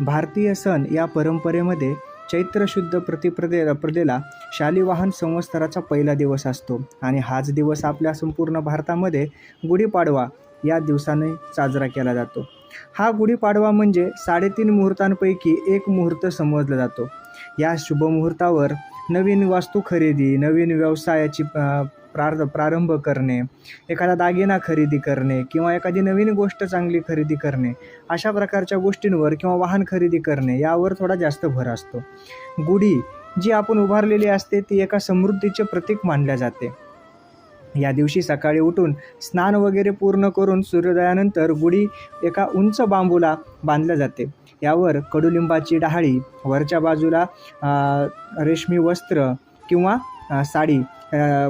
भारतीय सण या परंपरेमध्ये चैत्र शुद्ध प्रतिप्रदे प्रदेला शालिवाहन संवत्सराचा पहिला दिवस असतो. आणि हाच दिवस आपल्या संपूर्ण भारतामध्ये गुढीपाडवा या दिवसाने साजरा केला जातो. हा गुढीपाडवा म्हणजे साडेतीन मुहूर्तांपैकी एक मुहूर्त समजला जातो. या शुभमुहूर्तावर नवीन वास्तू खरेदी नवीन व्यवसायाची प्रार प्रारंभ करणे एखादा दागिना खरेदी करणे किंवा एखादी नवीन गोष्ट चांगली खरेदी करणे अशा प्रकारच्या गोष्टींवर किंवा वाहन खरेदी करणे यावर थोडा जास्त भर असतो. गुढी जी आपण उभारलेली असते ती एका समृद्धीचे प्रतीक मानल्या जाते. या दिवशी सकाळी उठून स्नान वगैरे पूर्ण करून सूर्योदयानंतर गुढी एका उंच बांबूला बांधल्या जाते. यावर कडुलिंबाची डहाळी वरच्या बाजूला रेशमी वस्त्र किंवा साडी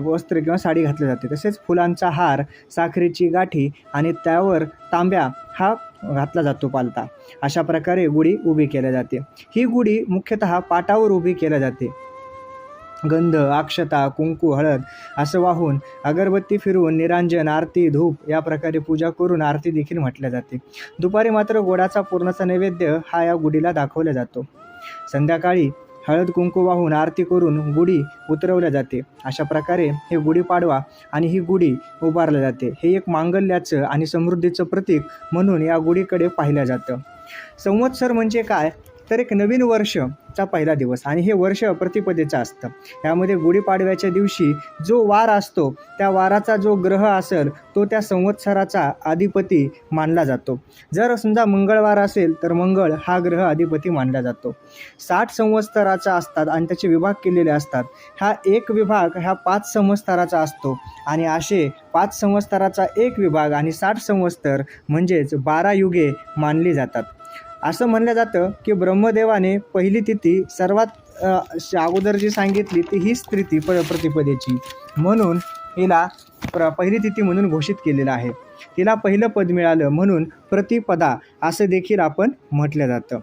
वस्त्र किंवा साडी घातली जाते. तसेच फुलांचा हार साखरेची गाठी आणि त्यावर तांब्या हा घातला जातो पालता अशा प्रकारे गुढी उभी केल्या जाते. ही गुढी मुख्यतः पाटावर उभी केल्या जाते. गंध अक्षता कुंकू हळद असं वाहून अगरबत्ती फिरवून निरांजन आरती धूप या प्रकारे पूजा करून आरती देखील म्हटल्या जाते. दुपारी मात्र गोडाचा पूर्णचा नैवेद्य हा या गुढीला दाखवला जातो. संध्याकाळी हळद कुंकू वाहून आरती करून गुढी उतरवल्या जाते. अशा प्रकारे हे गुढीपाडवा आणि ही गुढी उभारल्या जाते. हे एक मांगल्याचं आणि समृद्धीचं प्रतीक म्हणून या गुढीकडे पाहिलं जातं. संवत्सर म्हणजे काय? तर एक नवीन वर्षचा पहिला दिवस आणि हे वर्ष प्रतिपदेचं असतं. यामध्ये गुढीपाडव्याच्या दिवशी जो वार असतो त्या वाराचा जो ग्रह असेल तो त्या संवत्सराचा अधिपती मानला जातो. जर समजा मंगळवार असेल तर मंगळ हा ग्रह अधिपती मानला जातो. साठ संवत्सराचा असतात आणि त्याचे विभाग केलेले असतात. हा एक विभाग ह्या पाच संवत्सराचा असतो. आणि असे पाच संवत्सराचा एक विभाग आणि साठ संवत्सर म्हणजेच बारा युगे मानली जातात. असं म्हणलं जातं की ब्रह्मदेवाने पहिली तिथी सर्वात श- अगोदर जी सांगितली ती हीच तिथी प प्रतिपदेची. म्हणून हिला प्र पहिली तिथी म्हणून घोषित केलेलं आहे. तिला पहिलं पद मिळालं म्हणून प्रतिपदा असं देखील आपण म्हटलं जातं.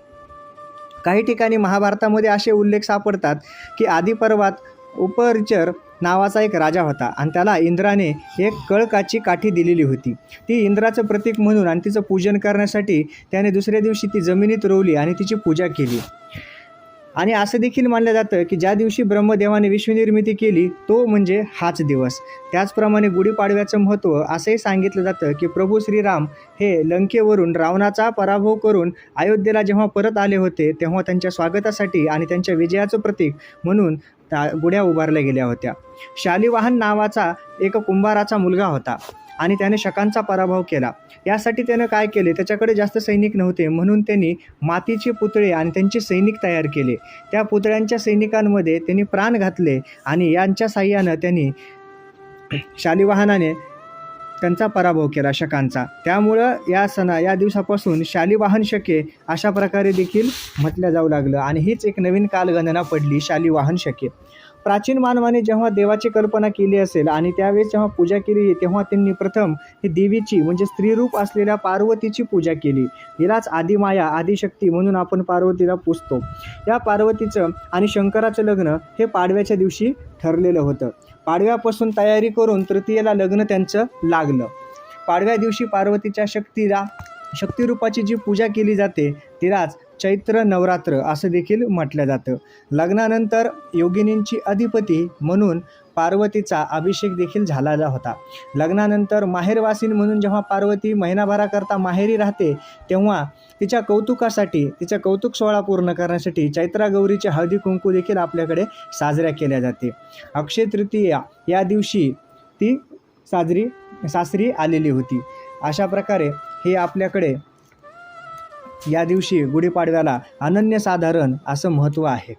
काही ठिकाणी महाभारतामध्ये असे उल्लेख सापडतात की आदिपर्वात उपरचर नावाचा एक राजा होता आणि त्याला इंद्राने एक कळकाची काठी दिलेली होती. ती इंद्राचं प्रतीक म्हणून आणि तिचं पूजन करण्यासाठी त्याने दुसऱ्या दिवशी ती जमिनीत रोवली आणि तिची पूजा केली. आणि असं देखील मानलं जातं की ज्या दिवशी ब्रह्मदेवाने विश्वनिर्मिती केली तो म्हणजे हाच दिवस. त्याचप्रमाणे गुढीपाडव्याचं महत्त्व असंही सांगितलं जातं की प्रभू श्रीराम हे लंकेवरून रावणाचा पराभव करून अयोध्येला जेव्हा परत आले होते तेव्हा त्यांच्या स्वागतासाठी आणि त्यांच्या विजयाचं प्रतीक म्हणून त्या गुढ्या उभारल्या गेल्या होत्या. शालिवाहन नावाचा एक कुंभाराचा मुलगा होता आणि त्याने शकांचा पराभव केला. यासाठी त्यानं काय केले? त्याच्याकडे जास्त सैनिक नव्हते. म्हणून त्यांनी मातीचे पुतळे आणि त्यांचे सैनिक तयार केले. त्या पुतळ्यांच्या सैनिकांमध्ये त्यांनी प्राण घातले आणि यांच्या साह्यानं त्यांनी शालिवाहनाने त्यांचा पराभव केला शकांचा. त्यामुळं या सणा या दिवसापासून शालिवाहन शके अशा प्रकारे देखील म्हटलं जाऊ लागलं आणि हीच एक नवीन कालगणना पडली शालिवाहन शके. प्राचीन मानवाने जेव्हा देवाची कल्पना केली असेल आणि त्यावेळेस जेव्हा पूजा केली तेव्हा त्यांनी प्रथम ही देवीची म्हणजे स्त्रीरूप असलेल्या पार्वतीची पूजा केली. हिलाच आदिमाया आदिशक्ती म्हणून आपण पार्वतीला पुजतो. या पार्वतीचं आणि शंकराचं लग्न हे पाडव्याच्या दिवशी ठरलेलं होतं. पाडव्यापासून तयारी करून तृतीयेला लग्न त्यांचं लागलं. पाडव्या दिवशी पार्वतीच्या शक्तीला शक्तिरूपाची जी पूजा केली जाते तिलाच चैत्र नवरात्र असं देखील म्हटलं जातं. लग्नानंतर योगिनींची अधिपती म्हणून पार्वतीचा अभिषेक देखील झालेला होता. लग्नानंतर माहेरवासीन म्हणून जेव्हा पार्वती महिनाभराकरता माहेरी राहते तेव्हा तिच्या कौतुकासाठी तिचा कौतुक सोहळा पूर्ण करण्यासाठी चैत्रा गौरीचे हळदी कुंकू देखील आपल्याकडे साजऱ्या केल्या जाते. अक्षय तृतीया या दिवशी ती साजरी सासरी आलेली होती. अशा प्रकारे हे आपल्याकडे या दिवशी गुढीपाडव्याला अनन्यसाधारण असं महत्त्व आहे.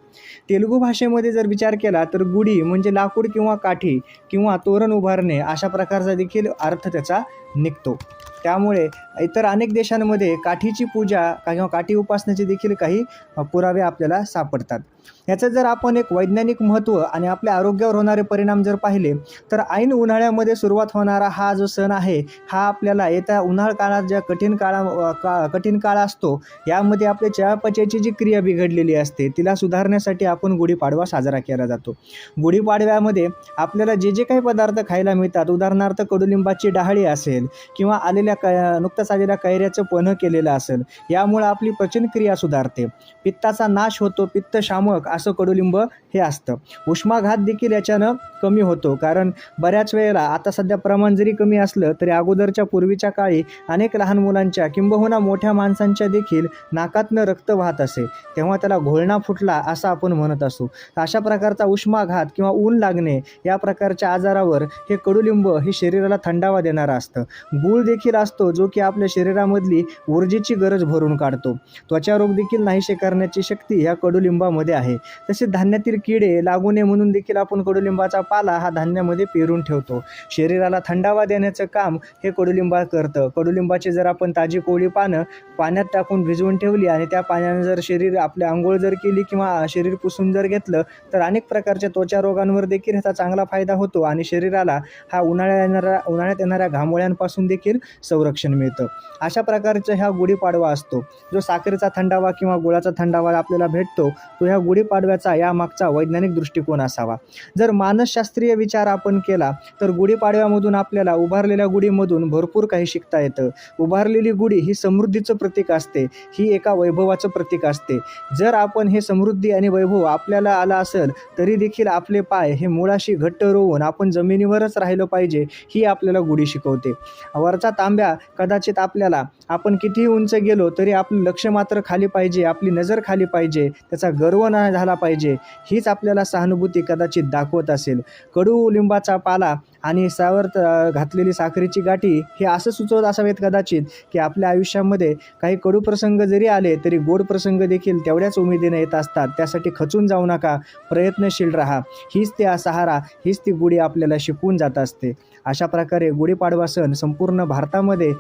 तेलुगू भाषेमध्ये जर विचार केला तर गुढी म्हणजे लाकूड किंवा काठी किंवा तोरण उभारणे अशा प्रकारचा देखील अर्थ त्याचा निघतो. त्यामुळे इतर अनेक देशांमध्ये काठीची पूजा किंवा काठी उपासनेचे देखील काही पुरावे आपल्याला सापडतात. याचं जर आपण एक वैज्ञानिक महत्त्व आणि आपल्या आरोग्यावर होणारे परिणाम जर पाहिले तर ऐन उन्हाळ्यामध्ये सुरुवात होणारा हा जो सण आहे हा आपल्याला येत्या उन्हाळ काळात ज्या कठीण काळा का कठीण काळ असतो यामध्ये आपल्या चयापचयाची जी क्रिया बिघडलेली असते तिला सुधारण्यासाठी आपण गुढीपाडवा साजरा केला जातो. गुढीपाडव्यामध्ये आपल्याला जे जे काही पदार्थ खायला मिळतात उदाहरणार्थ कडुलिंबाची डहाळी असेल किंवा आलेल्या क नुकताच आलेल्या कैऱ्याचं पन्ह केलेलं असेल यामुळं आपली पचनक्रिया सुधारते. पित्ताचा नाश होतो पित्तशामक असं कडुलिंब हे असतं. उष्माघात देखील याच्यानं कमी होतो कारण बऱ्याच वेळेला आता सध्या प्रमाण जरी कमी असलं तरी अगोदरच्या पूर्वीच्या काळी अनेक लहान मुलांच्या किंबहुना मोठ्या माणसांच्या देखील नाकातनं रक्त वाहत असे. तेव्हा त्याला घोळणा फुटला असं आपण म्हणत असू. तर अशा प्रकारचा उष्माघात किंवा ऊन लागणे या प्रकारच्या आजारावर हे कडुलिंब हे शरीराला थंडावा देणारं असतं. गूळ देखील असतो जो की आपल्या शरीरामधली ऊर्जेची गरज भरून काढतो. त्वचारोग देखील नाहीसे करण्याची शक्ती ह्या कडुलिंबामध्ये आहे. तसेच धान्यातील किडे लागू नये म्हणून देखील आपण कडुलिंबाचा पाला हा धान्यामध्ये पेरून ठेवतो. शरीराला थंडावा देण्याचं काम हे कडुलिंबा करतं. कडुलिंबाची जर आपण ताजी कोळी पानं पाण्यात टाकून भिजवून ठेवली आणि त्या पाण्यानं जर शरीर आपले आंघोळ जर केली किंवा शरीर पुसून जर घेतलं तर अनेक प्रकारच्या त्वचा रोगांवर देखील ह्याचा चांगला फायदा होतो आणि शरीराला हा उन्हाळ्यात येणाऱ्या उन्हाळ्यात येणाऱ्या घामोळ्यांपासून देखील संरक्षण मिळतं. अशा प्रकारचा ह्या गुढीपाडवा असतो. जो साखरेचा थंडावा किंवा गुळाचा थंडावा आपल्याला भेटतो तो ह्या गुढीपाडव्याचा यामागचा वैज्ञानिक दृष्टिकोन असावा. जर मानसशास्त्रीय विचार आपण केला तर गुढीपाडव्यामधून आपल्याला उभारलेल्या गुढीमधून भरपूर काही शिकता येतं. उभारलेली गुढी ही समृद्धीचं प्रतीक असते. ही एका वैभवाचं प्रतीक असते. जर आपण हे समृद्धी आणि वैभव आपल्याला आला असेल तरी देखील आपले पाय हे मुळाशी घट्ट रोवून आपण जमिनीवरच राहिलं पाहिजे ही आपल्याला गुढी शिकवते. वरचा तांब्या कदाचित आपल्याला आपण कितीही उंच गेलो तरी आपलं लक्ष मात्र खाली पाहिजे आपली नजर खाली पाहिजे त्याचा गर्व नाही झाला पाहिजे हीच आपल्याला सहानुभूती कदाचित दाखवत असेल. कडू लिंबाचा पाला आणि सावर घातलेली साखरेची गाठी हे असं सुचवत असावेत कदाचित की आपल्या आयुष्यामध्ये काही कडू प्रसंग जरी आले तरी गोड प्रसंग देखील तेवढ्याच उमेदीने येत असतात. त्यासाठी खचून जाऊ नका प्रयत्नशील राहा. हीच ते सहारा हीच ती गुढी आपल्याला शिकवून जात असते. अशा प्रकारे गुढीपाडवा सण संपूर्ण भारतामध्ये